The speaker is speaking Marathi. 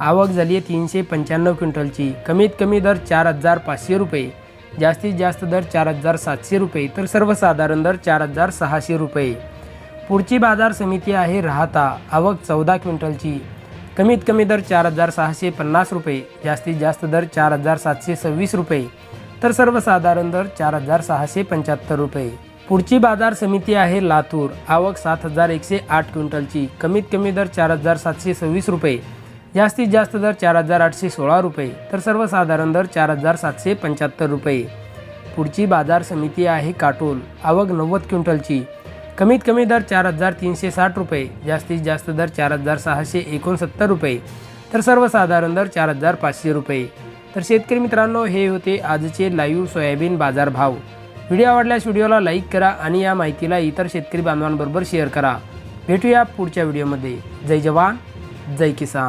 आवक झाली आहे तीनशे पंच्याण्णव क्विंटलची. कमीत कमी दर चार हजार पाचशे रुपये. जास्तीत जास्त दर चार हजार सातशे रुपये. तर सर्वसाधारण दर चार हजार सहाशे रुपये. पुढची बाजार समिती आहे राहता. आवक चौदा क्विंटलची. कमीत कमी दर चार हजार सहाशे पन्नास रुपये. जास्तीत जास्त दर चार हजार सातशे सव्वीस रुपये. तर सर्वसाधारण दर चार हजार सहाशे पंच्याहत्तर रुपये. पुढची बाजार समिती आहे लातूर. आवक सात हजार एकशे आठ क्विंटलची. कमीत कमी दर चार हजार सातशे सव्वीस रुपये. जास्तीत जास्त दर चार हजार आठशे सोळा रुपये तर सर्वसाधारण दर चार हजार सातशे पंच्याहत्तर रुपये. पुढची बाजार समिती आहे काटोल आवक नव्वद क्विंटलची. कमीत कमी दर चार हजार तीनशे साठ रुपये जास्तीत जास्त दर चार हजार सहाशे एकोणसत्तर रुपये तर सर्वसाधारण दर चार हजार पाचशे रुपये. तर शेतकरी मित्रांनो हे होते आजचे लाईव्ह सोयाबीन बाजार भाव व्हिडिओ आवडल्यास व्हिडिओला लाईक करा आणि या माहितीला इतर शेतकरी बांधवांबरोबर शेअर करा. भेटूया पुढच्या व्हिडिओमध्ये. जय जवान जय किसान.